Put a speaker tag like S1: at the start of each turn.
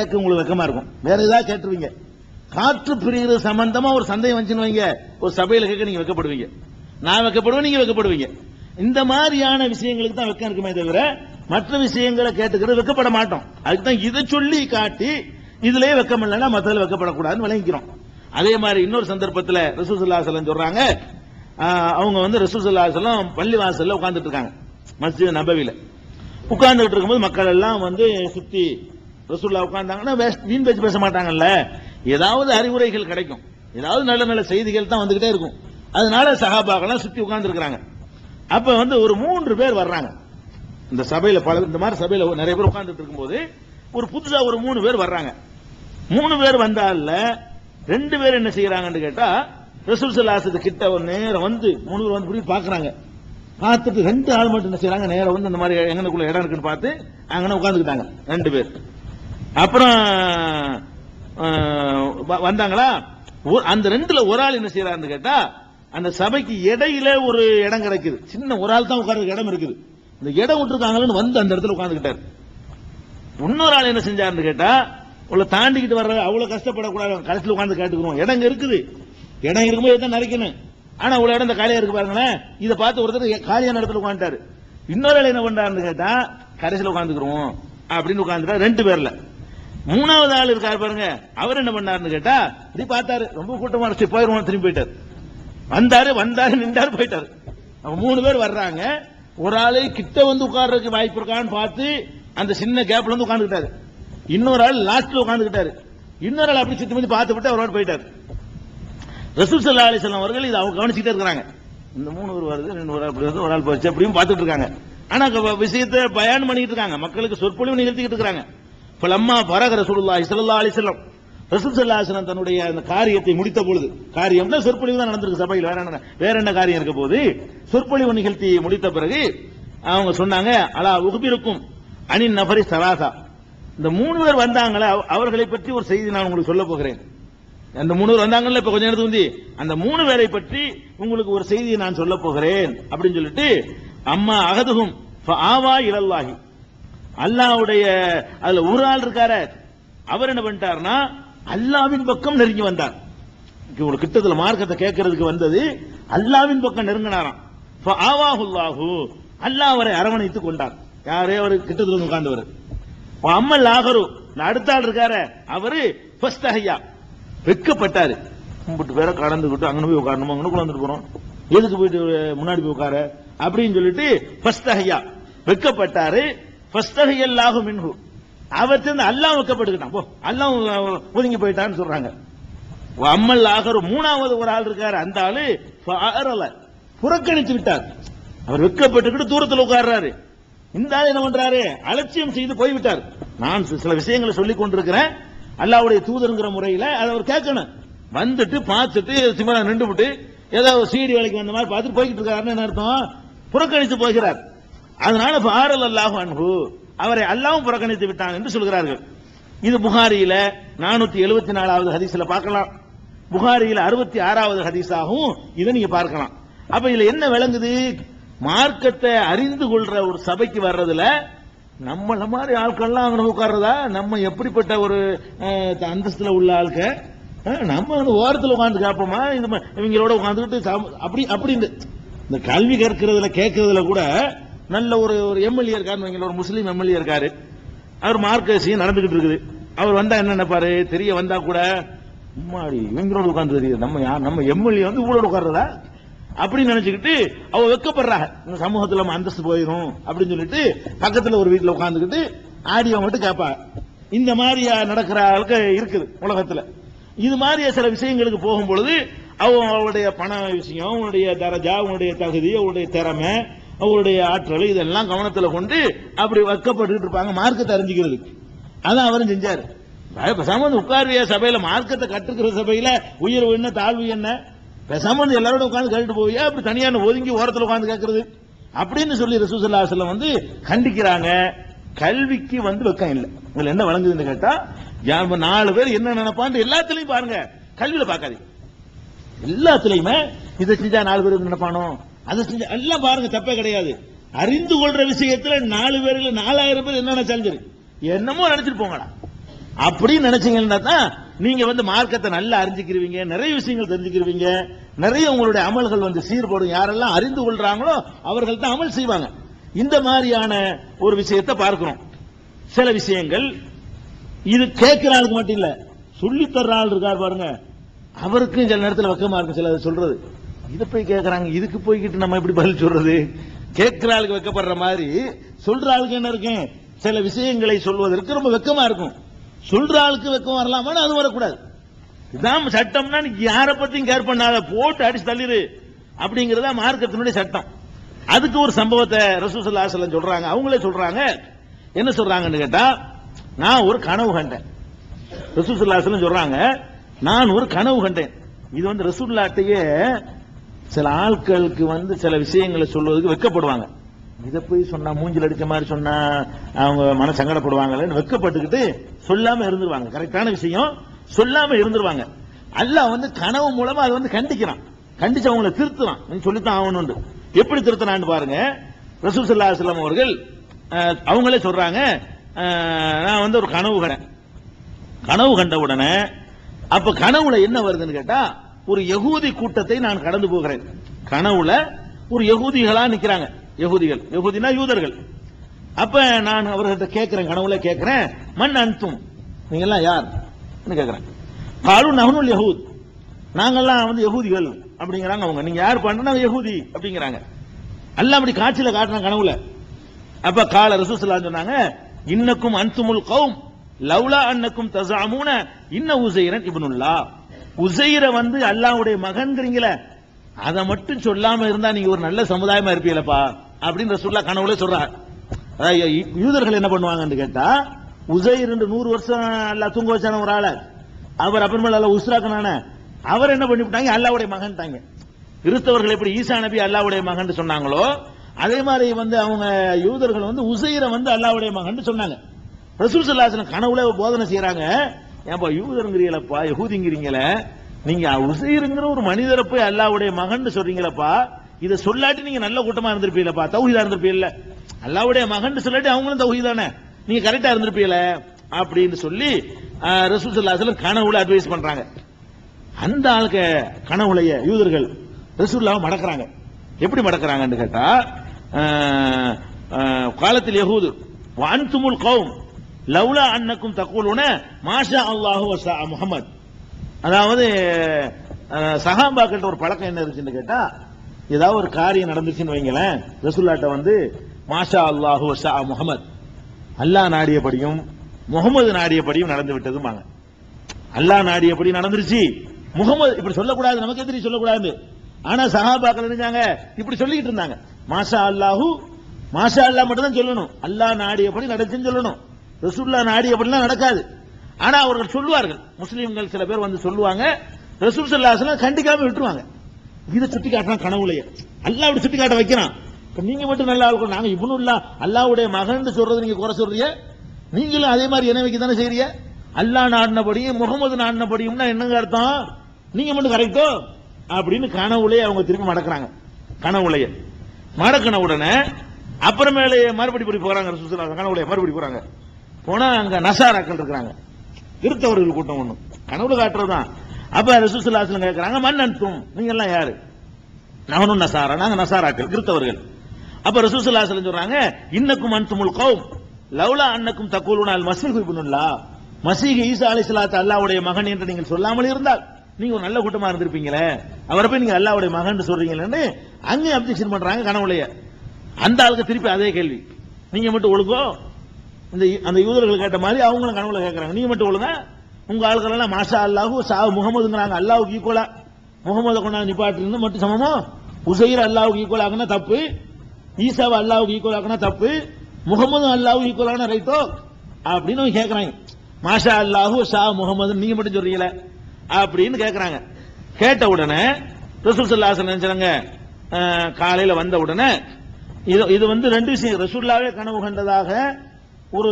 S1: கேட்க உங்களுக்கு வெக்கமா இருக்கும். வேற ஏதாவது கேட்டுருவீங்க. காற்று பிரிகிறது சம்பந்தமா ஒரு சந்தேகம் வந்துச்சுன்னு வைங்க. ஒரு சபையில கேட்க நீங்க வெக்கப்படுவீங்க. நான் வெக்கப்படுவேன் நீங்க வெக்கப்படுவீங்க. இந்த மாதிரியான விஷயங்களுக்கு தான் வெக்கம் இருக்குமே தவிர மற்ற விஷயங்களை கேட்டுக்கிறது வெக்கப்பட மாட்டோம். அதுக்கு தான் இதை சொல்லி காட்டி இதுலயே வெக்கம் இல்லைன்னா மத்ததுல வெக்கப்படக்கூடாதுன்னு விளங்கிக்கிறோம். அதே மாதிரி இன்னொரு சந்தர்ப்பத்தில் ரசூசுல்லாசலம் சொல்றாங்க. ஆஹ், அவங்க வந்து ரசூசுல்லாசலம் பள்ளி வாசல்ல உட்கார்ந்துட்டு இருக்காங்க. மஸ்ஜித் நபவியில உட்கார்ந்துட்டு இருக்கும்போது மக்கள் எல்லாம் வந்து சுத்தி ரசூல்லா உட்கார்ந்தாங்கன்னா வீண் பேச்சு பேச மாட்டாங்கல்ல. ஏதாவது அறிவுரைகள் கிடைக்கும். ஏதாவது நல்ல நல்ல செய்திகள் தான் வந்துகிட்டே இருக்கும். அதனால சகாபாக்கெல்லாம் சுத்தி உட்கார்ந்து அப்போ அப்ப வந்து ஒரு மூன்று பேர் வர்றாங்க. இந்த சபையில பல இந்த மாதிரி சபையில நிறைய பேர் உட்கார்ந்துட்டு இருக்கும்போது ஒரு புதுசா ஒரு மூணு பேர் வர்றாங்க. மூணு பேர் வந்தால ரெண்டு பேர் என்ன செய்யறாங்கன்னு கேட்டா ரசூல் சல்லாசத்து கிட்ட ஒரு நேரம் வந்து மூணு பேர் வந்து புரியும் பாக்குறாங்க. பார்த்துட்டு ரெண்டு ஆள் மட்டும் என்ன செய்யறாங்க? நேரம் வந்து அந்த மாதிரி எங்கனக்குள்ள இடம் இருக்குன்னு பார்த்து அங்கன உட்காந்துக்கிட்டாங்க ரெண்டு பேர். அப்புறம் வ- வந்தாங்களா? ஒரு- அந்த ரெண்டுல ஒரு ஆள் என்ன செய்யறாருன்னு கேட்டா அந்த சபைக்கு இடையில ஒரு இடம் கிடைக்குது. சின்ன ஒரு ஆள் தான் உட்கார்றதுக்கு இடம் இருக்குது. இந்த இடம் விட்டுருக்காங்களன்னு வந்து அந்த இடத்துல உட்காந்துக்கிட்டாரு இன்னொரு ஆள் என்ன செஞ்சாருன்னு கேட்டா உள்ள தாண்டிக்கிட்டு வர்ற அவ்வளவு கஷ்டப்படக்கூடாது கடைசியில் உட்காந்து கேட்டுக்கிறோம். இடம் இருக்குது. இடம் இருக்கும்போது தான் நிறைக்கணும் ஆனா அவ்வளவு இடம் இந்த காலியா இருக்கு பாருங்களேன். இதை பார்த்து ஒருத்தர் காலியான இடத்துல உட்காந்துட்டாரு இன்னொரு ஆள் என்ன பண்றாருன்னு கேட்டா கடைசியில் உட்காந்துக்கிறோம் அப்படின்னு உட்காந்துட்டா ரெண்டு பேர்ல. மூணாவது ஆள் இருக்காரு பாருங்க. அவர் என்ன பண்ணாருன்னு கேட்டா இப்படி பார்த்தாரு ரொம்ப கூட்டமா இருந்துச்சு போயிருவோம் திரும்பி போயிட்டாரு. வந்தாரு வந்தாரு நின்றாரு போயிட்டாரு. அவங்க மூணு பேர் வர்றாங்க. ஒரு ஆளு கிட்ட வந்து உட்கார்றதுக்கு வாய்ப்பு இருக்கான்னு பார்த்து அந்த சின்ன கேப்ல வந்து உட்காந்துக்கிட்டாரு இன்னொரு ஆள் லாஸ்ட்ல உட்காந்துக்கிட்டாரு இன்னொரு ஆள் அப்படி சுத்தி பண்ணி பார்த்து விட்டு அவரோட போயிட்டாரு. ரசூல் சல்லா அலிஸ்லாம் அவர்கள் இதை அவங்க கவனிச்சுட்டே இருக்கிறாங்க. இந்த மூணு பேர் வருது ரெண்டு ஒரு ஆள் வருது ஒரு ஆள் போச்சு அப்படியும் பார்த்துட்டு இருக்காங்க. ஆனா விஷயத்தை பயன் பண்ணிட்டு இருக்காங்க. மக்களுக்கு சொற்பொழிவு நிகழ்த்திக்கிட்டு இருக்காங்க பலம்மா அம்மா பரக ரசூலுல்லாஹி ஸல்லல்லாஹு அலைஹி வஸல்லம். ரசூல் ஸல்லல்லாஹு தன்னுடைய அந்த காரியத்தை முடித்த பொழுது காரியம் தான் சொற்பொழிவு தான் நடந்திருக்கு சபையில். வேற என்ன வேற என்ன காரியம் இருக்க போது சொற்பொழிவு நிகழ்த்தி முடித்த பிறகு அவங்க சொன்னாங்க அலா உகுபிருக்கும் அணி நபரி சராசா இந்த மூணு பேர் வந்தாங்களே அவர்களை பற்றி ஒரு செய்தி நான் உங்களுக்கு சொல்ல போகிறேன். அந்த மூணு பேர் வந்தாங்கல்ல இப்ப கொஞ்ச நேரத்துக்கு வந்து அந்த மூணு பேரை பற்றி உங்களுக்கு ஒரு செய்தியை நான் சொல்ல போகிறேன் அப்படின்னு சொல்லிட்டு அம்மா அகதுகும் ஆவா இலல்லாஹி. அல்லாவுடைய அதுல ஒரு ஆள் இருக்காரு. அவர் என்ன பண்ணிட்டாருன்னா அல்லாவின் பக்கம் நெருங்கி வந்தார். ஒரு கிட்டத்துல மார்க்கத்தை கேட்கறதுக்கு வந்தது அல்லாவின் பக்கம் நெருங்கினாராம். ஆவாஹுல்லாஹு அல்லாஹ் அவரை அரவணைத்துக் கொண்டார். யாரே? அவர் கிட்டத்துல உட்கார்ந்தவர். அம்மல் ஆகரு அடுத்த ஆள் இருக்காரு. அவரு ஃபர்ஸ்ட் ஐயா வெக்கப்பட்டாரு. கும்பிட்டு பேரை கடந்துக்கிட்டு அங்கே போய் உட்காரணுமா? அங்கே உட்காந்துட்டு போறோம். எதுக்கு போயிட்டு முன்னாடி போய் உட்கார? அப்படின்னு சொல்லிட்டு ஃபர்ஸ்ட் ஐயா வெக்கப்பட்டாரு. ஃபர்ஸ்ட் ஐயல்லாஹு மின்ஹு. அவர் சேர்ந்து அல்லாஹ் வெக்கப்பட்டுக்கிட்டான் போ அல்லாஹ் ஒதுங்கி போயிட்டான்னு சொல்றாங்க. அம்மல் ஆகர் மூணாவது ஒரு ஆள் இருக்காரு. அந்த ஆளு புறக்கணித்து விட்டார். அவர் வெக்கப்பட்டுக்கிட்டு தூரத்தில் உட்கார்றாரு. இந்த ஆள் என்ன பண்றாரு? அலட்சியம் செய்து போய்விட்டார். நான் சில விஷயங்களை சொல்லிக் கொண்டிருக்கிறேன். அல்லாவுடைய தூதருங்கிற முறையில அதை அவர் கேட்கணும். வந்துட்டு பார்த்துட்டு சிம்மரா நின்று விட்டு ஏதாவது சீடி வேலைக்கு வந்த மாதிரி பார்த்துட்டு போய்கிட்டு இருக்காருன்னு என்ன அர்த்தம்? புறக்கணித்து போகிறார். அதனால பாரல் அல்லாஹு அன்ஹு அவரை அல்லாவும் புறக்கணித்து விட்டான் என்று சொல்கிறார்கள். இது புகாரியில நானூத்தி எழுபத்தி நாலாவது ஹதீஸ்ல பார்க்கலாம். புகாரியில அறுபத்தி ஆறாவது ஹதீஸாகவும் இதை நீங்க பார்க்கலாம். அப்ப இதுல என்ன விளங்குது? மார்க்கத்தை அறிந்து கொள்ற ஒரு சபைக்கு வர்றதுல நம்மள மாதிரி ஆட்கள்லாம் அங்க உட்கார்றதா? நம்ம எப்படிப்பட்ட ஒரு அந்தஸ்துல உள்ள ஆட்க நம்ம வந்து ஓரத்தில் உட்காந்து கேட்போமா? இது இவங்களோட உட்காந்துக்கிட்டு அப்படி அப்படி இந்த இந்த கல்வி கற்கிறதுல கேட்கறதுல கூட நல்ல ஒரு ஒரு எம்எல்ஏ இருக்காருன்னு வைங்களேன், ஒரு முஸ்லீம் எம்எல்ஏ இருக்காரு. அவர் மார்க்கசியும் நடந்துகிட்டு இருக்குது. அவர் வந்தா என்ன நினைப்பாரு? தெரிய வந்தா கூட உம்மாடி இவங்களோட உட்கார்ந்து தெரியுது. நம்ம யார் நம்ம எம்எல்ஏ வந்து இவங்களோட உட்கார்றதா? அப்படின்னு நினைச்சுக்கிட்டு அவ வெக்கப்படுறாங்க இந்த சமூகத்துல நம்ம அந்தஸ்து போயிடும் அப்படின்னு சொல்லிட்டு பக்கத்துல ஒரு வீட்டுல உட்காந்துக்கிட்டு ஆடியோ மட்டும் கேட்பா இந்த மாதிரி நடக்கிற ஆளுக்கு இருக்குது உலகத்துல. இது மாதிரி சில விஷயங்களுக்கு போகும் பொழுது அவ- பண விஷயம் அவனுடைய தரஜா அவனுடைய தகுதி அவனுடைய திறமை அவருடைய ஆற்றல் இதெல்லாம் கவனத்தில் கொண்டு அப்படி வைக்கப்பட்டு இருப்பாங்க. மார்க்கத்தை அறிஞ்சிக்கிறதுக்கு. அதான் அவரும் செஞ்சார். பய- பேசாம வந்து சபையில? மார்க்கத்தை கற்றுக்கிற சபையில உயர்வு என்ன தாழ்வு என்ன? பேசாம வந்து எல்லாரோட உட்காந்து கேட்டு போவியா? அப்படி தனியான ஒதுங்கி ஓரத்தில் உட்காந்து கேட்கறது அப்படின்னு சொல்லி ரசூசல்லா செல்லம் வந்து கண்டிக்கிறாங்க. கல்விக்கு வந்து வெக்கம் இல்லை. இதுல என்ன வழங்குதுன்னு கேட்டா நாலு பேர் என்ன நினைப்பான்னு எல்லாத்துலயும் பாருங்க. கல்வியில பாக்காதீங்க எல்லாத்துலயுமே இதை செஞ்சா நாலு பேர் நினைப்பானோ? அதை செஞ்சு எல்லாம் பாருங்க தப்பே கிடையாது. அறிந்து கொள்ற விஷயத்துல நாலு பேர்ல நாலாயிரம் பேர் என்ன நினைச்சாலும் சரி என்னமோ நினைச்சிட்டு போங்கடா. அப்படின்னு நினைச்சீங்கன்னா தான் நீங்க வந்து மார்க்கத்தை நல்லா அறிஞ்சுக்கிருவீங்க நிறைய விஷயங்கள் தெரிஞ்சுக்கிருவீங்க நிறைய உங்களுடைய அமல்கள் வந்து சீர்படும். யாரெல்லாம் அறிந்து கொள்றாங்களோ அவர்கள் தான் அமல் செய்வாங்க. இந்த மாதிரியான ஒரு விஷயத்தை பார்க்கிறோம் சில விஷயங்கள் இது கேட்கிற ஆளுக்கு மட்டும் இல்ல சொல்லி தர்ற ஆள் இருக்கார் பாருங்க. அவருக்கும் சில நேரத்தில் வக்கமா இருக்கும் சில சொல்றது. இதை போய் கேட்கறாங்க இதுக்கு போய்கிட்டு நம்ம எப்படி பதில் சொல்றது? கேட்கிற ஆளுக்கு வெக்கப்படுற மாதிரி சொல்ற ஆளுக்கு என்ன இருக்கும் சில விஷயங்களை சொல்வதற்கு ரொம்ப வெக்கமா இருக்கும். சொல்ற ஆளுக்கு வெக்கம் வரலாமான்னு அது வரக்கூடாது. இதான் சட்டம்னா நீ யாரை பத்தியும் கேர் பண்ணாத. போட்டு அடிச்சு தள்ளிரு. அப்படிங்கறதா மார்க்கத்தினுடைய சட்டம். அதுக்கு ஒரு சம்பவத்தை ரசூசல்லா சொல்லம் சொல்றாங்க. அவங்களே சொல்றாங்க. என்ன சொல்றாங்கன்னு கேட்டா நான் ஒரு கனவு கண்டேன். ரசூசுல்லாசலம் சொல்றாங்க நான் ஒரு கனவு கண்டேன். இது வந்து ரசூல்லாட்டையே சில ஆட்களுக்கு வந்து சில விஷயங்களை சொல்வதற்கு வெக்கப்படுவாங்க இதை போய் சொன்னா மூஞ்சில் அடிச்ச மாதிரி சொன்னா அவங்க மன சங்கடப்படுவாங்களேன்னு வெக்கப்பட்டுக்கிட்டு சொல்லாம இருந்துருவாங்க. கரெக்டான விஷயம் சொல்லாம இருந்துருவாங்க. அல்லாஹ் வந்து கனவு மூலமா அதை வந்து கண்டிக்கிறான். கண்டிச்சு அவங்களை திருத்துறான். நீ சொல்லித்தான் ஆகணும்னு எப்படி திருத்தினான்னு பாருங்க. ரசூல் சல்லா அவர்கள் அவங்களே சொல்றாங்க நான் வந்து ஒரு கனவு கண்டேன். கனவு கண்ட உடனே அப்ப கனவுல என்ன வருதுன்னு கேட்டா ஒரு யகூதி கூட்டத்தை நான் கடந்து போகிறேன். கனவுல ஒரு யகூதிகளா நிக்கிறாங்க. யகுதிகள். யகுதினா யூதர்கள். அப்ப நான் அவர்கிட்ட கேட்கிறேன் கனவுல கேட்கிறேன் மண் அன்தும். நீங்க எல்லாம் யார் கேட்கிறேன் காலு நகனுல் யகூத். நாங்கெல்லாம் வந்து யகூதிகள் அப்படிங்கிறாங்க அவங்க. நீங்க யார் பண்றா யகுதி அப்படிங்கிறாங்க. அல்லாஹ் அப்படி காட்சியில காட்டுறாங்க கனவுல. அப்ப கால ரசூலுல்லாஹி சொன்னாங்க இன்னக்கும் அன்துமுல் கௌம் லவ்லா அன்னக்கும் தசாமூன இன்ன உசைரன் இப்னுல்லா உசைர வந்து அல்லாவுடைய மகன்கிறீங்களே அதை மட்டும் சொல்லாம இருந்தா நீங்க ஒரு நல்ல சமுதாயமா இருப்பீங்களப்பா அப்படின்னு ரசூலுல்லாஹ் கனவுல சொல்றார். யூதர்கள் என்ன பண்ணுவாங்கன்னு கேட்டா உசைர் என்று நூறு வருஷம் எல்லாம் தூங்க வச்சான ஒரு ஆளை. அவர் அப்புறமேல அல்லாஹ் உஸ்ராக்கனான. அவர் என்ன பண்ணிவிட்டாங்க? அல்லாவுடைய மகன் தாங்க. கிறிஸ்தவர்கள் எப்படி ஈசா நபி அல்லாவுடைய மகன் சொன்னாங்களோ அதே மாதிரி வந்து அவங்க யூதர்கள் வந்து உசைரை வந்து அல்லாவுடைய மகன் சொன்னாங்க. ரசூல் சல்லாசன் கனவுல போதனை செய்யறாங்க ஏன்பா யூதருங்கிறீங்களப்பா யகூதிங்கிறீங்களே? நீங்க உசைருங்கிற ஒரு மனிதரை போய் அல்லாவுடைய மகன் சொல்றீங்களப்பா இதை சொல்லாட்டி நீங்க நல்ல கூட்டமா இருந்திருப்பீங்களப்பா தௌஹீதா இருந்திருப்பீல்ல அல்லாவுடைய மகன் சொல்லாட்டி அவங்களும் தௌஹீதானே. நீங்க கரெக்டா இருந்திருப்பீல அப்படின்னு சொல்லி ரசூல் ஸல்லல்லாஹு கனவுல அட்வைஸ் பண்றாங்க. அந்த ஆளுக்கு கனவுலைய யூதர்கள் ரசூல்லாவை மடக்கிறாங்க. எப்படி மடக்கிறாங்கன்னு கேட்டா காலத்தில் யகூது வான்துமுல் கௌம் லவ்லா அன்னக்கும் தக்கூலுன மாஷா அல்லாஹு முகமது அதாவது ஆஹ், சஹாபாக்கிட்ட ஒரு பழக்கம் என்ன இருந்துச்சுன்னு கேட்டா ஏதாவது ஒரு காரியம் நடந்துச்சுன்னு வைங்களேன் ரசுல்லாட்ட வந்து மாஷா அல்லாஹு வசா அல்லாஹ் நாடியபடியும் முகமது நாடியபடியும் நடந்து விட்டதுமாங்க அல்லாஹ் நாடியபடி நடந்துருச்சு. முகமது இப்படி சொல்லக்கூடாது நமக்கு எதிரி சொல்லக்கூடாது. ஆனா சஹாபாக்கள் இருந்தாங்க இப்படி சொல்லிக்கிட்டு இருந்தாங்க. மாஷா அல்லாஹு மாஷா அல்லாஹ் மட்டும் தான் சொல்லணும். அல்லாஹ் நாடியபடி நடந்துச்சுன்னு சொல்லணும். ரசூல்லா அப்படிலாம் நடக்காது. ஆனா அவர்கள் சொல்லுவார்கள். முஸ்லீம்கள் சில பேர் வந்து சொல்லுவாங்க. ரசூல் சல்லாஹ் கண்டிக்காம விட்டுருவாங்க. இதை சுட்டி காட்டுறான் கனவுலையே. அல்லாஹ் அப்படி சுட்டி காட்ட வைக்கிறான். இப்ப நீங்க மட்டும் நல்லா இருக்கும் நாங்க இவனும் இல்ல அல்லாவுடைய மகன் சொல்றது நீங்க குறை சொல்றீங்க? நீங்களும் அதே மாதிரி என்ன வைக்க தானே செய்றீங்க? அல்லாஹ் நாடினபடியும் முகமது நாடினபடியும்னா என்னங்க அர்த்தம்? நீங்க மட்டும் கரெக்டோ? அப்படின்னு கனவுலையே அவங்க திரும்பி மடக்கிறாங்க. கனவுலைய. மடக்கின உடனே அப்புறமேலே மறுபடி போறாங்க ரசூலுல்லாஹ் கனவுலையே மறுபடி போறாங்க. போனா அங்க நசாராக்கள் இருக்கிறாங்க. கிறிஸ்தவர்கள் கூட்டம் ஒண்ணு. கனவுல காட்டுறதுதான். அப்ப ரசூலுல்லாஹ் கேட்கிறாங்க மன்னன்தும் நீங்க எல்லாம் யாரு? நானும் நசாரா நாங்க நசாராக்கள் கிறிஸ்தவர்கள். அப்ப ரசூலுல்லாஹி சொல்றாங்க இன்னக்கும் அன்துமுல் கௌம் லவ்லா அன்னக்கும் தக்கூலுனால் மசீஹ் இப்னுல்லா. மசீஹ் ஈசா அலைஹிஸ்ஸலாத்து அல்லாவுடைய மகன் என்று நீங்கள் சொல்லாமல் இருந்தால் நீங்க ஒரு நல்ல கூட்டமா இருந்திருப்பீங்களே. அவரை போய் நீங்க அல்லாவுடைய மகன் சொல்றீங்களேன்னு அங்கே அப்ஜெக்ஷன் பண்றாங்க கனவுலைய. அந்த ஆளுக்கு திருப்பி அதே கேள்வி. நீங்க மட்டும் ஒழுங்கோ? இந்த அந்த யூதர்கள் கேட்ட மாதிரி அவங்களும் கனவுல கேட்கறாங்க நீ மட்டும் ஒழுங்க? உங்க ஆளுக்கள் எல்லாம் மாஷா அல்லாஹு சா முகமதுங்கிறாங்க அல்லாவுக்கு ஈக்குவலா முகமது கொண்டாந்து நிப்பாட்டு மட்டும் சமமோ? உசைர் அல்லாவுக்கு ஈக்குவல் ஆகுனா தப்பு. ஈசாவை அல்லாஹுக்கு ஈக்குவல் ஆகுனா தப்பு. முகமது அல்லாவுக்கு ஈக்குவல் ஆகுனா ரைட்டோ அப்படின்னு அவங்க கேட்கறாங்க மாஷா அல்லாஹு ஷா முகமது நீங்க மட்டும் சொல்றீங்கள? அப்படின்னு கேட்கறாங்க கேட்ட உடனே ரசூல் சல்லாசன் நினைச்சாங்க. காலையில வந்த உடனே இது இது வந்து ரெண்டு விஷயம். ரசூல்லாவே கனவு கண்டதாக ஒரு